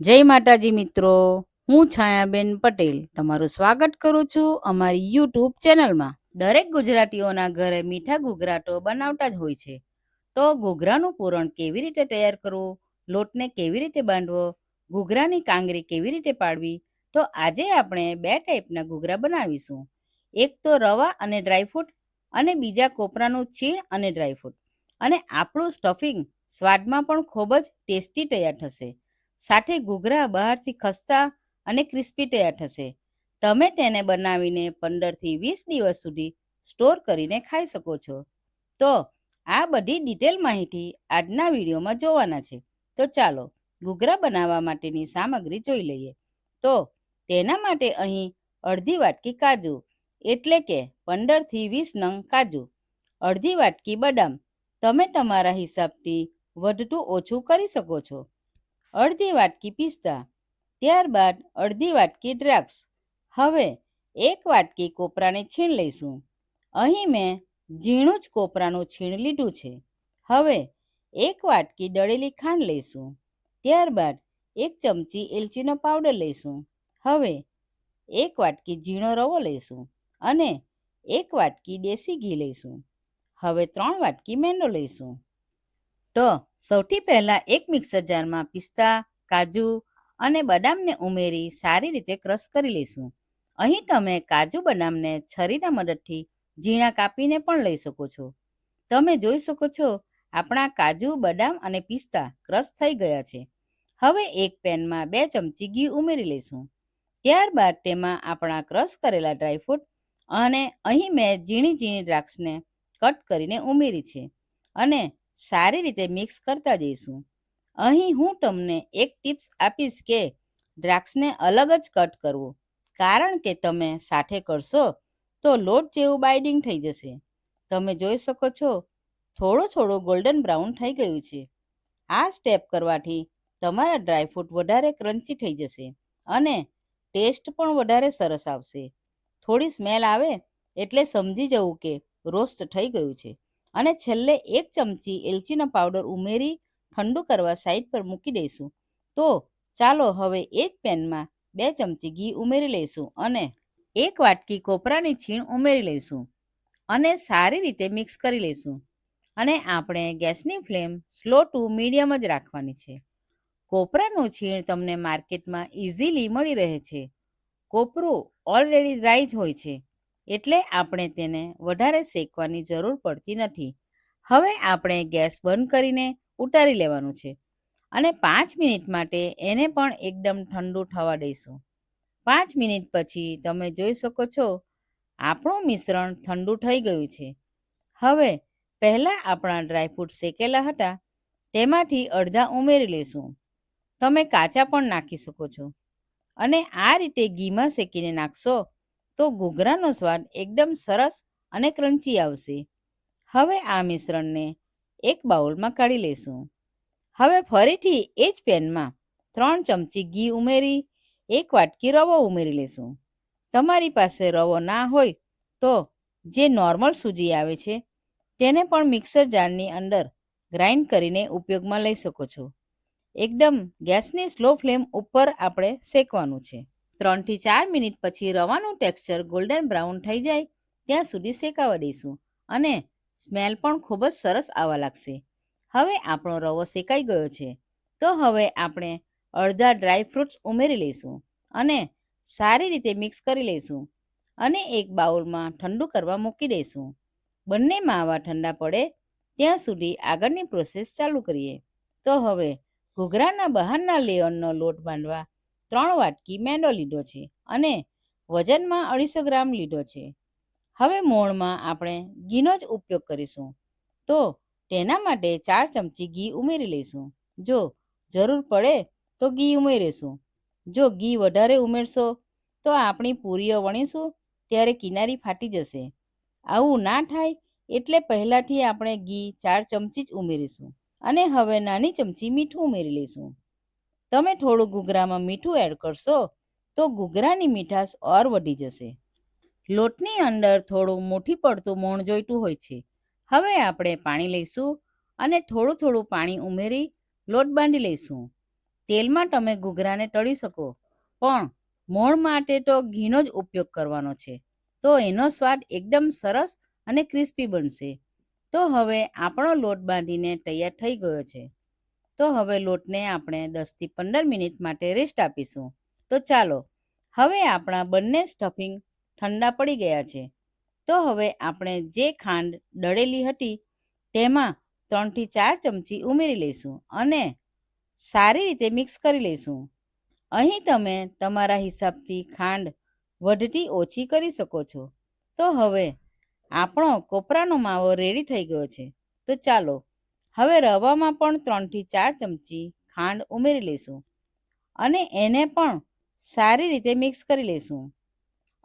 જય માતાજી મિત્રો, હું છાયાબેન પટેલ તમારું સ્વાગત કરું છું અમારી યુટ્યુબ ચેનલમાં. દરેક ગુજરાતીઓના ઘરે મીઠા ઘૂઘરાટો બનાવતા જ હોય છે. તો ઘૂઘરાનું પૂરણ કેવી રીતે તૈયાર કરવું? લોટને કેવી રીતે બાંધવો? ઘૂઘરાની કાંગરી કેવી રીતે પાડવી? તો આજે આપણે બે ટાઈપના ઘૂઘરા બનાવીશું. એક તો રવા અને ડ્રાયફ્રૂટ અને બીજા કોપરાનું છીણ અને ડ્રાયફ્રૂટ અને આપણું સ્ટફિંગ સ્વાદમાં પણ ખૂબ જ ટેસ્ટી તૈયાર થશે. સાથે ઘૂઘરા બહારથી ખસ્તા અને ક્રિસ્પી તૈયાર થશે. તમે તેને બનાવીને પંદરથી વીસ દિવસ સુધી સ્ટોર કરીને ખાઈ શકો છો. તો આ બધી ડિટેલ માહિતી આજના વિડીયોમાં જોવાના છે. તો ચાલો ઘૂઘરા બનાવવા માટેની સામગ્રી જોઈ લઈએ. તો તેના માટે અહીં અડધી વાટકી કાજુ, એટલે કે પંદરથી વીસ નંગ કાજુ, અડધી વાટકી બદામ. તમે તમારા હિસાબથી વધતું ઓછું કરી શકો છો. અડધી વાટકી પિસ્તા, ત્યારબાદ અડધી વાટકી દ્રાક્ષ. હવે એક વાટકી કોપરાને છીણ લઈશું. અહીં મેં ઝીણું જ કોપરાનું છીણ લીધું છે. હવે એક વાટકી દળેલી ખાંડ લઈશું. ત્યારબાદ એક ચમચી એલચીનો પાવડર લઈશું. હવે એક વાટકી ઝીણો રવો લઈશું અને એક વાટકી દેશી ઘી લઈશું. હવે ત્રણ વાટકી મેંદો લઈશું. તો સૌથી પહેલાં એક મિક્સર જારમાં પિસ્તા, કાજુ અને બદામને ઉમેરી સારી રીતે ક્રશ કરી લઈશું. અહીં તમે કાજુ, બદામને છરીના મદદથી ઝીણા કાપીને પણ લઈ શકો છો. તમે જોઈ શકો છો આપણા કાજુ, બદામ અને પિસ્તા ક્રશ થઈ ગયા છે. હવે એક પેનમાં બે ચમચી ઘી ઉમેરી લઈશું. ત્યારબાદ તેમાં આપણા ક્રશ કરેલા ડ્રાયફ્રૂટ અને અહીં મેં ઝીણી ઝીણી દ્રાક્ષને કટ કરીને ઉમેરી છે. અને સારી રીતે મિક્સ કરતા જઈશું. અહીં હું તમને એક ટિપ્સ આપીશ કે દ્રાક્ષને અલગ જ કટ કરવું. કારણ કે તમે સાથે કરશો તો લોટ જેવું બાઇડિંગ થઈ જશે. તમે જોઈ શકો છો, થોડો થોડું ગોલ્ડન બ્રાઉન થઈ ગયું છે. આ સ્ટેપ કરવાથી તમારા ડ્રાયફ્રૂટ વધારે ક્રન્ચી થઈ જશે અને ટેસ્ટ પણ વધારે સરસ આવશે. થોડી સ્મેલ આવે એટલે સમજી જવું કે રોસ્ટ થઈ ગયું છે. અને છેલ્લે એક ચમચી એલચીનો પાવડર ઉમેરી ઠંડુ કરવા સાઈડ પર મૂકી દઈશું. તો ચાલો હવે એક પેનમાં બે ચમચી ઘી ઉમેરી લઈશું અને એક વાટકી કોપરાની છીણ ઉમેરી લઈશું અને સારી રીતે મિક્સ કરી લઈશું. અને આપણે ગેસની ફ્લેમ સ્લો ટુ મીડિયમ જ રાખવાની છે. કોપરાનું છીણ તમને માર્કેટમાં ઇઝીલી મળી રહે છે. કોપરું ઓલરેડી ડ્રાય જ હોય છે. એટલે આપણે તેને વધારે શેકવાની જરૂર પડતી નથી. હવે આપણે ગેસ બંધ કરીને ઉતારી લેવાનું છે અને પાંચ મિનિટ માટે એને પણ એકદમ ઠંડુ થવા દઈશું. પાંચ મિનિટ પછી તમે જોઈ શકો છો, આપણું મિશ્રણ ઠંડુ થઈ ગયું છે. હવે પહેલાં આપણા ડ્રાયફ્રૂટ શેકેલા હતા, તેમાંથી અડધા ઉમેરી લઈશું. તમે કાચા પણ નાખી શકો છો. અને આ રીતે ઘીમાં શેકીને નાખશો તો ઘૂઘરાનો સ્વાદ એકદમ સરસ અને ક્રન્ચી આવશે. હવે આ મિશ્રણને એક બાઉલમાં કાઢી લઈશું હવે ફરીથી એ જ પેનમાં ત્રણ ચમચી ઘી ઉમેરી, એક વાટકી રવો ઉમેરી લઈશું તમારી પાસે રવો ના હોય તો જે નોર્મલ સૂજી આવે છે, તેને પણ મિક્સર જારની અંદર ગ્રાઇન્ડ કરીને ઉપયોગમાં લઈ શકો છો. એકદમ ગેસની સ્લો ફ્લેમ ઉપર આપણે શેકવાનું છે. ત્રણથી ચાર મિનિટ પછી રવાનું ટેક્સચર ગોલ્ડન બ્રાઉન થઈ જાય, ત્યાં સુધી શેકાવા દઈશું. અને સ્મેલ પણ ખૂબ જ સરસ આવવા લાગશે. હવે આપણો રવો શેકાઈ ગયો છે. તો હવે આપણે અડધા ડ્રાય ફ્રૂટ્સ ઉમેરી લઈશું અને સારી રીતે મિક્સ કરી લઈશું અને એક બાઉલમાં ઠંડુ કરવા મૂકી દઈશું. બંને માવા ઠંડા પડે, ત્યાં સુધી આગળની પ્રોસેસ ચાલુ કરીએ. તો હવે ઘૂઘરાના બહારના લેયરનો લોટ બાંધવા ત્રણ વાટકી મેંદો લીધો છે અને વજનમાં અઢીસો ગ્રામ લીધો છે. હવે મોણમાં આપણે ઘીનો જ ઉપયોગ કરીશું. તો તેના માટે ચાર ચમચી ઘી ઉમેરી લઈશું. જો જરૂર પડે તો ઘી ઉમેરીશું. જો ઘી વધારે ઉમેરશો તો આપણી પૂરીઓ વણીશું ત્યારે કિનારી ફાટી જશે. આવું ના થાય એટલે પહેલાંથી આપણે ઘી ચાર ચમચી જ ઉમેરીશું અને હવે નાની ચમચી મીઠું ઉમેરી લઈશું. તમે થોડું ઘૂઘરામાં મીઠું એડ કરશો, તો ઘૂઘરાની મીઠાશ ઓર વધી જશે. લોટની અંદર થોડું મોટી પડતું મોણ જોઈતું હોય છે. હવે આપણે પાણી લઈશું અને થોડું થોડું પાણી ઉમેરી લોટ બાંધી લઈશું. તેલમાં તમે ઘૂઘરાને તળી શકો, પણ મોણ માટે તો ઘીનો જ ઉપયોગ કરવાનો છે. તો એનો સ્વાદ એકદમ સરસ અને ક્રિસ્પી બનશે. તો હવે આપણો લોટ બાંધીને તૈયાર થઈ ગયો છે. તો હવે લોટને આપણે દસથી પંદર મિનિટ માટે રેસ્ટ આપીશું. તો ચાલો, હવે આપણા બંને સ્ટફિંગ ઠંડા પડી ગયા છે. તો હવે આપણે જે ખાંડ દળેલી હતી, તેમાં ત્રણથી ચાર ચમચી ઉમેરી લઈશું અને સારી રીતે મિક્સ કરી લઈશું. અહીં તમે તમારા હિસાબથી ખાંડ વધતી ઓછી કરી શકો છો. તો હવે આપણો કોપરાનો માવો રેડી થઈ ગયો છે. તો ચાલો હવે રવામાં પણ ત્રણથી ચાર ચમચી ખાંડ ઉમેરી લઈશું અને એને પણ સારી રીતે મિક્સ કરી લઈશું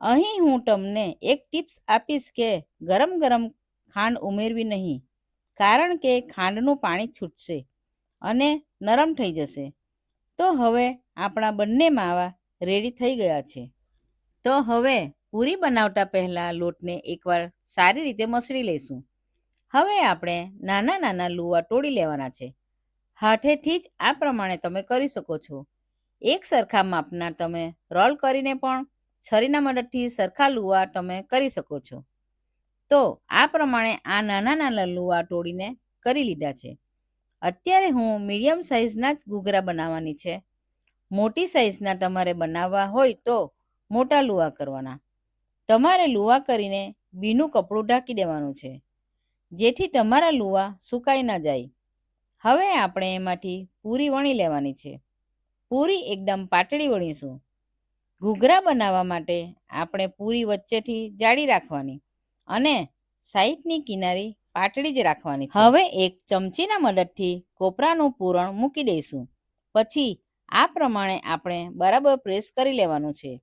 અહીં હું તમને એક ટિપ્સ આપીશ કે ગરમ ગરમ ખાંડ ઉમેરવી નહીં, કારણ કે ખાંડનું પાણી છૂટશે અને નરમ થઈ જશે. તો હવે આપણા બંને માવા રેડી થઈ ગયા છે. તો હવે પૂરી બનાવતા પહેલાં લોટને એકવાર સારી રીતે મસળી લઈશું હવે આપણે નાના નાના લુવા તોડી લેવાના છે. હાથેથી જ આ પ્રમાણે તમે કરી શકો છો. એક સરખા માપના તમે રોલ કરીને પણ છરીના મદદથી સરખા લુવા તમે કરી શકો છો. તો આ પ્રમાણે આ નાના નાના લુવા તોડીને કરી લીધા છે. અત્યારે હું મીડિયમ સાઇઝના જ ઘૂઘરા બનાવવાની છે. મોટી સાઇઝના તમારે બનાવવા હોય તો મોટા લુવા કરવાના. તમારે લુવા કરીને બીનું કપડું ઢાંકી દેવાનું છે. જેથી તમારા લુવા સુકાઈ ન જાય. હવે આપણે એમાંથી પૂરી વણી લેવાની છે. પૂરી એકદમ પાતળી વણીશું. ઘૂઘરા બનાવવા માટે આપણે પૂરી વચ્ચેથી જાળી રાખવાની અને સાઈડની કિનારી પાટડી જ રાખવાની હવે એક ચમચીના મદદથી કોપરાનું પૂરણ મૂકી દઈશું. પછી આ પ્રમાણે આપણે બરાબર પ્રેસ કરી લેવાનું છે.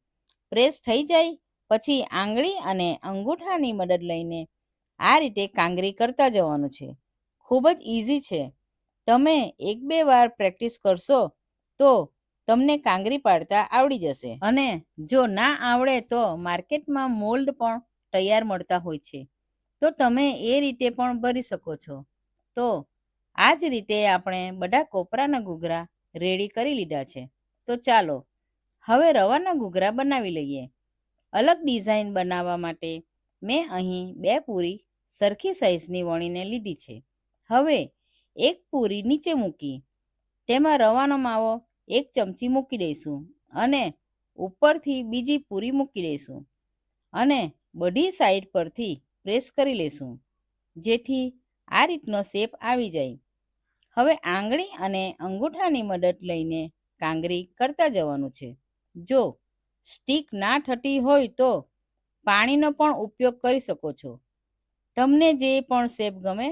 પ્રેસ થઈ જાય, પછી આંગળી અને અંગૂઠાની મદદ લઈને આ રીતે કાંગરી કરતા જવાનું છે. ખૂબ જ ઇઝી છે. તમે એક બે વાર પ્રેક્ટિસ કરશો તો તમને કાંગરી પાડતા આવડી જશે. અને જો ના આવડે તો માર્કેટમાં મોલ્ડ પણ તૈયાર મળતા હોય છે. તો તમે એ રીતે પણ ભરી શકો છો. તો આ જ રીતે આપણે બધા કોપરાના ઘૂઘરા રેડી કરી લીધા છે. તો ચાલો, હવે રવાના ઘૂઘરા બનાવી લઈએ. અલગ ડિઝાઇન બનાવવા માટે મેં અહીં બે પૂરી સરખી સાઇઝની વણીને લીધી છે. હવે એક પૂરી નીચે મૂકી, તેમાં રવાનો માવો એક ચમચી મૂકી દઈશું અને ઉપરથી બીજી પૂરી મૂકી દઈશું અને બધી સાઈડ પરથી પ્રેસ કરી લઈશું જેથી આ રીતનો શેપ આવી જાય. હવે આંગળી અને અંગૂઠાની મદદ લઈને કાંગરી કરતા જવાનું છે. જો સ્ટીક ના થતી હોય તો પાણીનો પણ ઉપયોગ કરી શકો છો. તમને જે પણ શેપ ગમે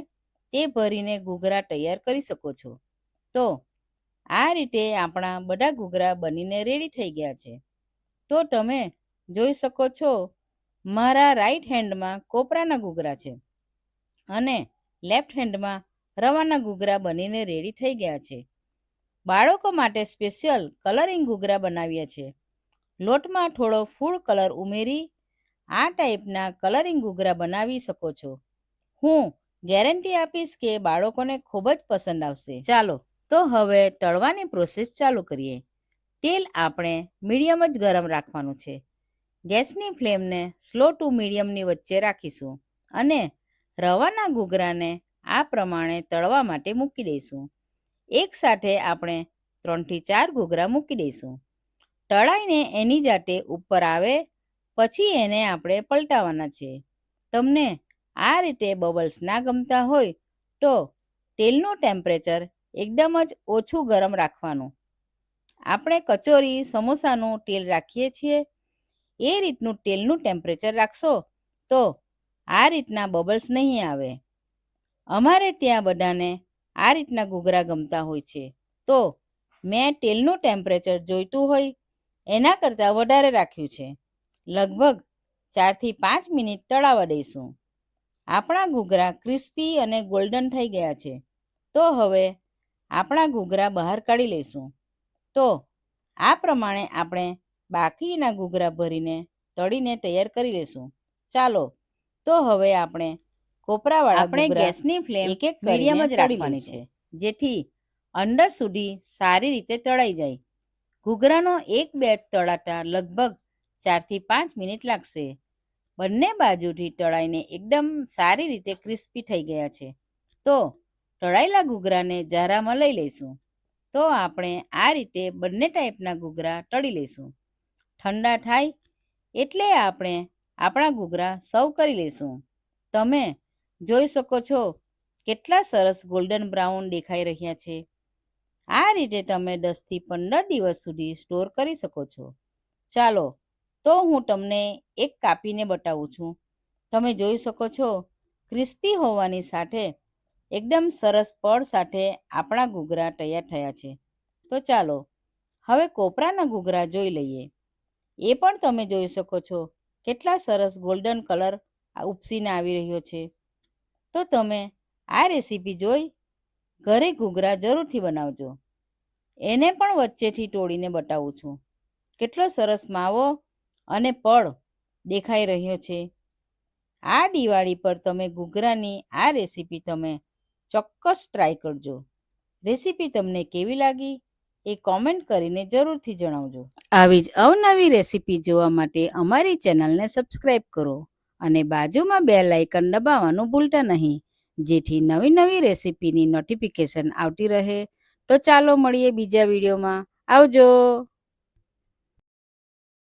તે ભરીને ઘૂઘરા તૈયાર કરી શકો છો. તો આ રીતે આપણા બધા ઘૂઘરા બનીને રેડી થઈ ગયા છે. તો તમે જોઈ શકો છો મારા રાઈટ હેન્ડમાં કોપરાના ઘૂઘરા છે અને લેફ્ટ હેન્ડમાં રવાના ઘૂઘરા બનીને રેડી થઈ ગયા છે. બાળકો માટે સ્પેશિયલ કલરિંગ ઘૂઘરા બનાવ્યા છે લોટમાં થોડો ફૂડ કલર ઉમેરી આ ટાઈપના કલરિંગ ઘૂઘરા બનાવી શકો છો. હું ગેરંટી આપીશ કે બાળકોને ખૂબ જ પસંદ આવશે. ચાલો, તો હવે તળવાની પ્રોસેસ ચાલુ કરીએ. તેલ આપણે મીડિયમ જ ગરમ રાખવાનું છે. ગેસની ફ્લેમને સ્લો ટુ મીડિયમની વચ્ચે રાખીશું અને રવાના ઘૂઘરાને આ પ્રમાણે તળવા માટે મૂકી દઈશું. એક સાથે આપણે ત્રણથી ચાર ઘૂઘરા મૂકી દઈશું. તળાઈને એની જાતે ઉપર આવે પછી એને આપણે પલટાવવાના છે. તમને આ રીતે બબલ્સ ના ગમતા હોય તો તેલનું ટેમ્પરેચર એકદમ જ ઓછું ગરમ રાખવાનું. આપણે કચોરી, સમોસાનું તેલ રાખીએ છીએ. એ રીતનું તેલનું ટેમ્પરેચર રાખશો તો આ રીતના બબલ્સ નહીં આવે. અમારે ત્યાં બધાને આ રીતના ઘૂઘરા ગમતા હોય છે. તો મેં તેલનું ટેમ્પરેચર જોઈતું હોય એના કરતાં વધારે રાખ્યું છે. લગભગ ચારથી પાંચ મિનિટ તળાવવા દઈશું. આપણા ઘૂઘરા ક્રિસ્પી અને ગોલ્ડન થઈ ગયા છે. તો હવે આપણા ઘૂઘરા બહાર કાઢી લઈશું. તો આ પ્રમાણે આપણે બાકીના ઘૂઘરા ભરીને તળીને તૈયાર કરી લઈશું. ચાલો તો હવે આપણે કોપરાવાળા આપણે ગેસની ફ્લેમ એક એક મીડિયમ જ રાખવાની છે જેથી અંદર સુધી સારી રીતે તળાઈ જાય. ઘૂઘરાનો એક બેચ તળાતા લગભગ ચારથી પાંચ મિનિટ લાગશે. બંને બાજુથી તળાઈને એકદમ સારી રીતે ક્રિસ્પી થઈ ગયા છે. તો તળાયેલા ઘૂઘરાને જારામાં લઈ લઈશું. તો આપણે આ રીતે બંને ટાઈપના ઘૂઘરા તળી લઈશું. ઠંડા થાય એટલે આપણે આપણા ઘૂઘરા સર્વ કરી લઈશું. તમે જોઈ શકો છો કેટલા સરસ ગોલ્ડન બ્રાઉન દેખાઈ રહ્યા છે. આ રીતે તમે દસથી પંદર દિવસ સુધી સ્ટોર કરી શકો છો. ચાલો તો હું તમને એક કાપીને બતાવું છું. તમે જોઈ શકો છો, ક્રિસ્પી હોવાની સાથે એકદમ સરસ પળ સાથે આપણા ઘૂઘરા તૈયાર થયા છે. તો ચાલો, હવે કોપરાના ઘૂઘરા જોઈ લઈએ. એ પણ તમે જોઈ શકો છો, કેટલા સરસ ગોલ્ડન કલર ઉપસીને આવી રહ્યો છે. તો તમે આ રેસીપી જોઈ, ઘરે ઘૂઘરા જરૂરથી બનાવજો. એને પણ વચ્ચેથી તોડીને બતાવું છું. કેટલો સરસ માવો અને પળ દેખાઈ રહ્યો છે. આ દિવાળી પર તમે ઘૂઘરાની આ રેસીપી તમે ચોક્કસ ટ્રાય કરજો. રેસીપી તમને કેવી લાગી એ કોમેન્ટ કરીને જરૂરથી જણાવજો. આવી જ અવનવી રેસીપી જોવા માટે અમારી ચેનલને સબસ્ક્રાઇબ કરો અને બાજુમાં બે લાઇકન દબાવવાનું ભૂલતા નહીં. જેથી નવી નવી રેસીપીની નોટિફિકેશન આવતી રહે. તો ચાલો મળીએ બીજા વિડીયોમાં. આવજો!